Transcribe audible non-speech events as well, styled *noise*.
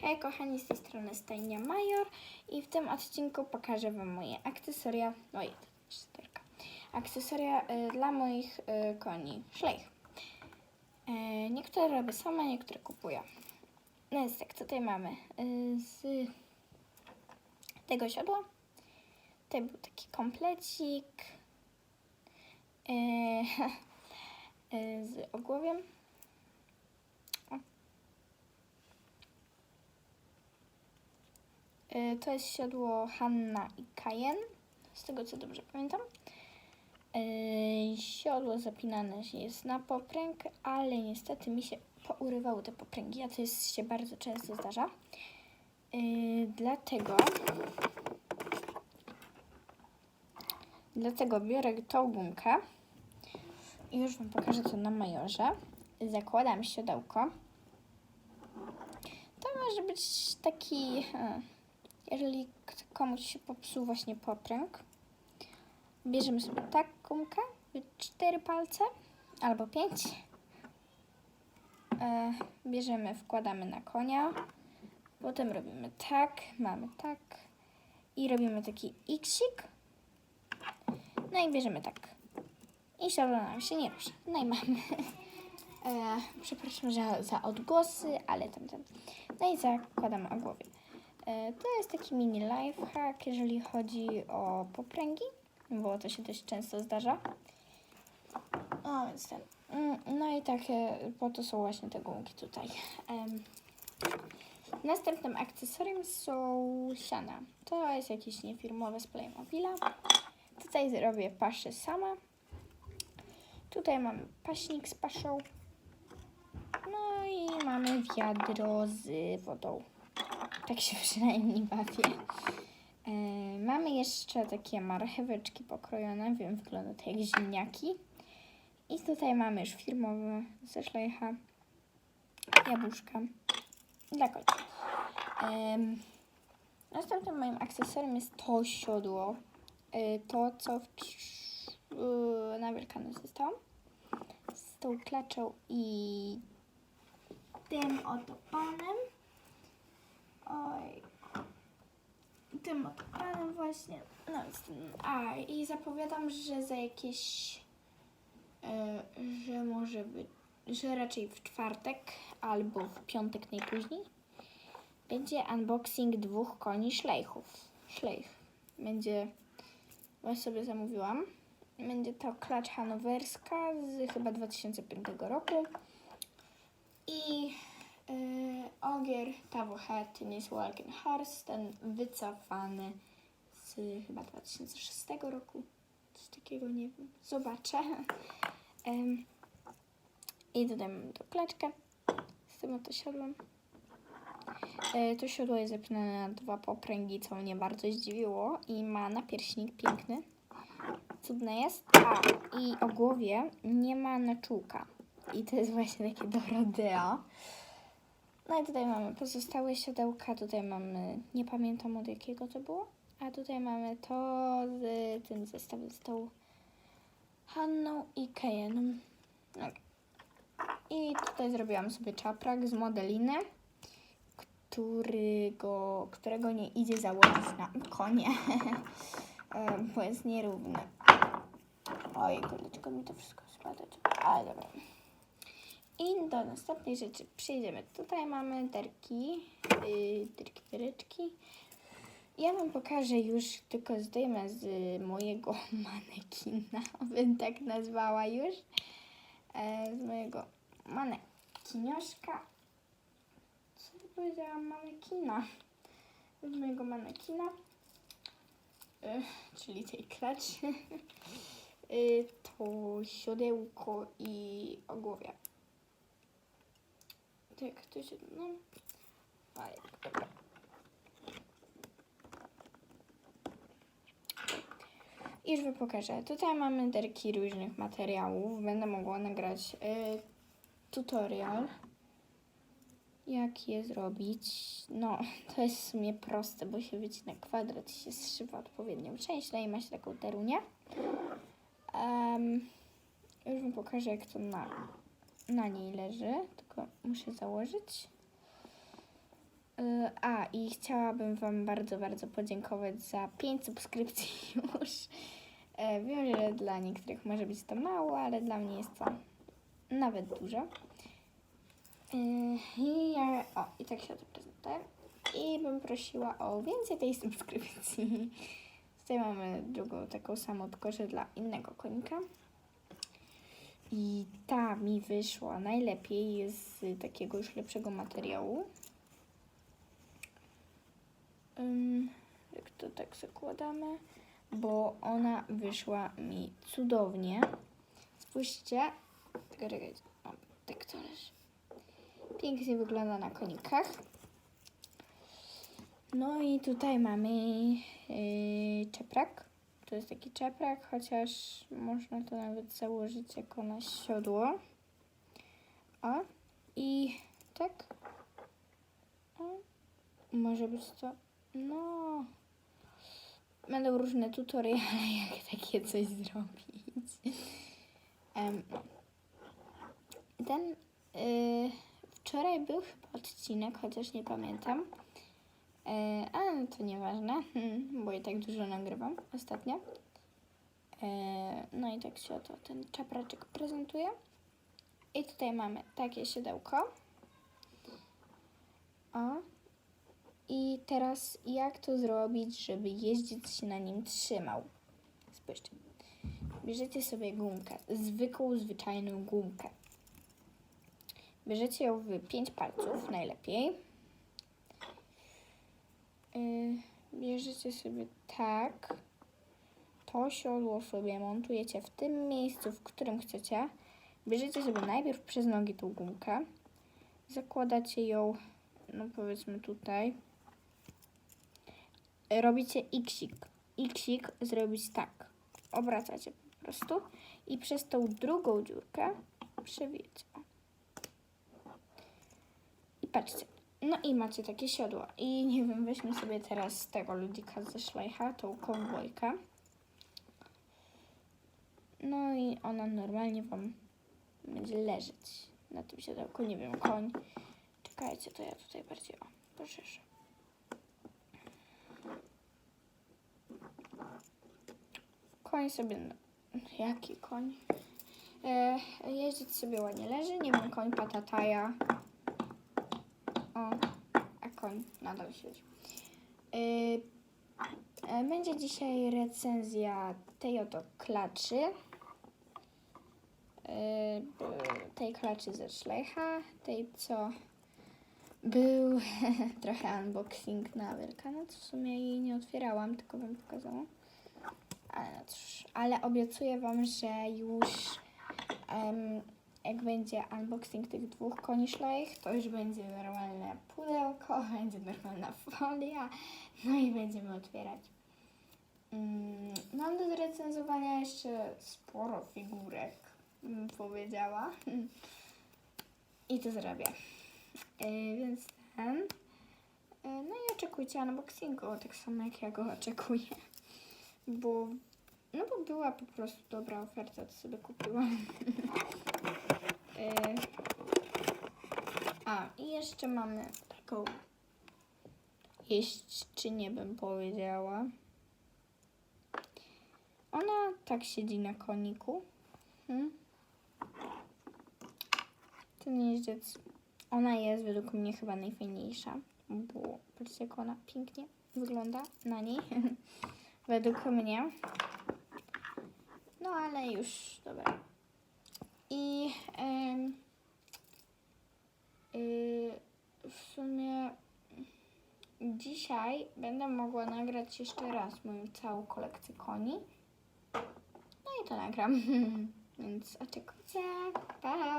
Hej kochani, z tej strony Stajnia Major i w tym odcinku pokażę Wam moje akcesoria, oj, to czterka, akcesoria y, dla moich y, koni, szlejch. Y, niektóre robię sama, niektóre kupuję. No więc tak, tutaj mamy? Y, z tego siodła, tutaj był taki komplecik y, *laughs* y, z ogłowiem. To jest siodło Hanna i Kajen, z tego co dobrze pamiętam. Y, Siodło zapinane jest na popręg, ale niestety mi się pourywały te popręgi, a to jest, się bardzo często zdarza. Y, Dlatego, dlatego biorę tą gumkę i już Wam pokażę to na majorze. Zakładam siodełko. To może być taki, e, jeżeli komuś się popsuł właśnie popręg, bierzemy sobie tak gumkę, cztery palce albo pięć. E, bierzemy, wkładamy na konia, potem robimy tak, mamy tak i robimy taki xik. No i bierzemy tak. I siodło nam się nie rusza. No i mamy. E, przepraszam za, za odgłosy, ale tam, tam. No i zakładamy o głowie. E, To jest taki mini lifehack, jeżeli chodzi o popręgi, bo to się dość często zdarza. O, więc ten. Mm, No i takie, po to są właśnie te gumki tutaj. Następnym akcesorium są siana. To jest jakieś niefirmowe z Playmobila. Tutaj zrobię paszę sama. Tutaj mamy paśnik z paszą. No i mamy wiadro z wodą. Tak się *laughs* przynajmniej bawię. E, mamy jeszcze takie marcheweczki pokrojone, wiem, wygląda to jak ziemniaki. I tutaj mamy już firmowe ze jabłuszka dla. Em, następnym moim akcesorium jest to siodło. E, to, co w, e, na Wielkanoc dostałam. Z tą klaczą i tym oto panem. Oj. Tym oto właśnie. No ten, a i zapowiadam, że za jakieś, e, że może być, że raczej w czwartek albo w piątek najpóźniej będzie unboxing dwóch koni szlejchów. Szlejch. Będzie, właśnie sobie zamówiłam. Będzie to klacz hanowerska z chyba 2005 roku. I Tennis Walking Horse, ten wycofany z chyba 2006 roku. Coś takiego nie wiem. Zobaczę. *laughs* Ym, I mamy tą klaczkę z tym oto siodłem. E, To siodło jest zapinane na dwa popręgi, co mnie bardzo zdziwiło i ma napierśnik piękny. Cudne jest. A, i o głowie nie ma naczółka. I to jest właśnie takie do rodeo. No i tutaj mamy pozostałe siodełka. Tutaj mamy, nie pamiętam od jakiego to było. A tutaj mamy to z tym zestawem z tą Hanną i. Okay. I tutaj zrobiłam sobie czaprak z modeliny, którego, którego nie idzie założyć na konie, *laughs* E, bo jest nierówny. Oj, dlaczego mi to wszystko spada? Ale dobra. I do następnej rzeczy przejdziemy. Tutaj mamy derki, yy, derki, dereczki. Ja Wam pokażę już, tylko zdejmę z mojego *laughs* manekina, *laughs* bym tak nazwała już, e, z mojego manekinioszka. Co ty powiedziałam? Manekina. Z mojego manekina, e, czyli tej klaczy, *laughs* e, to siodełko i ogłowie. Tak, to się, no. I już Wam pokażę. Tutaj mamy derki różnych materiałów. Będę mogła nagrać y, tutorial, jak je zrobić. No, *laughs* to jest w sumie proste, bo się wycina kwadrat i się zszywa odpowiednią część, no i ma się taką terunię. Em, już Wam pokażę, jak to na, na niej leży, tylko muszę założyć. Y, a, i chciałabym Wam bardzo, bardzo podziękować za 5 subskrypcji *laughs* już. E, wiem, że dla niektórych może być to mało, ale dla mnie jest to nawet dużo. E, I ja, o, i tak się to prezentuje. I bym prosiła o więcej tej subskrypcji. *laughs* Tutaj mamy drugą taką samą, tylko że dla innego konika. I ta mi wyszła najlepiej z takiego już lepszego materiału. Jak to tak zakładamy? Bo ona wyszła mi cudownie. Spójrzcie. Tak to leży. Pięknie wygląda na konikach. No i tutaj mamy yy, czeprak. To jest taki czeprak, chociaż można to nawet założyć jako na siodło. O, i tak. O, może być to, no... Będą różne tutoriale, *laughs* jak takie coś zrobić. No. Ten, y, wczoraj był chyba odcinek, chociaż nie pamiętam. Ale to nieważne, *laughs* bo i tak dużo nagrywam ostatnio. E, no i tak się oto ten czapraczek prezentuje. I tutaj mamy takie siodełko. O. I teraz jak to zrobić, żeby jeździć się na nim trzymał? Spójrzcie. Bierzecie sobie gumkę, zwykłą, zwyczajną gumkę. Bierzecie ją w pięć palców najlepiej. Yy, bierzecie sobie tak, to siodło sobie montujecie w tym miejscu, w którym chcecie. Bierzecie sobie najpierw przez nogi tą gumkę, zakładacie ją, no powiedzmy tutaj. Robicie xik. Xik zrobić tak. Obracacie po prostu i przez tą drugą dziurkę przewijecie. I patrzcie, no i macie takie siodło. I nie wiem, weźmy sobie teraz tego ludzika ze szlajcha, tą kowbojkę. No i ona normalnie Wam będzie leżeć na tym siodełku. Nie wiem, koń. Czekajcie, to ja tutaj bardziej, o, poszerzę. Koń sobie, jaki koń? E, jeździć sobie ładnie leży, nie wiem, koń patataja. O, a koń nadal siedzi. Yy, e, będzie dzisiaj recenzja tej oto klaczy. Yy, tej klaczy ze Szlecha, tej co był *laughs* trochę unboxing na Wielkanoc. W sumie jej nie otwierałam, tylko wam pokazałam. Ale, cóż, ale obiecuję wam, że już jak będzie unboxing tych dwóch koni szlejch, to już będzie normalne pudełko, *laughs* będzie normalna folia, no i będziemy otwierać. Mm, mam do zrecenzowania jeszcze sporo figurek, bym powiedziała. *laughs* I to zrobię. Yy, więc ten. Yy, no i oczekujcie unboxingu, tak samo jak ja go *laughs* oczekuję. Bo, no bo była po prostu dobra oferta, to sobie kupiłam. Yy, a, i jeszcze mamy taką jeść czy nie bym powiedziała. Ona tak siedzi na koniku. Hmm? Ten jeździec, ona jest według mnie chyba najfajniejsza, bo patrzcie jak ona pięknie wygląda na niej. *laughs* według mnie. No ale już, dobra. I em, y, w sumie dzisiaj będę mogła nagrać jeszcze raz moją całą kolekcję koni. No i to nagram. *laughs* Więc oczekujcie. Pa!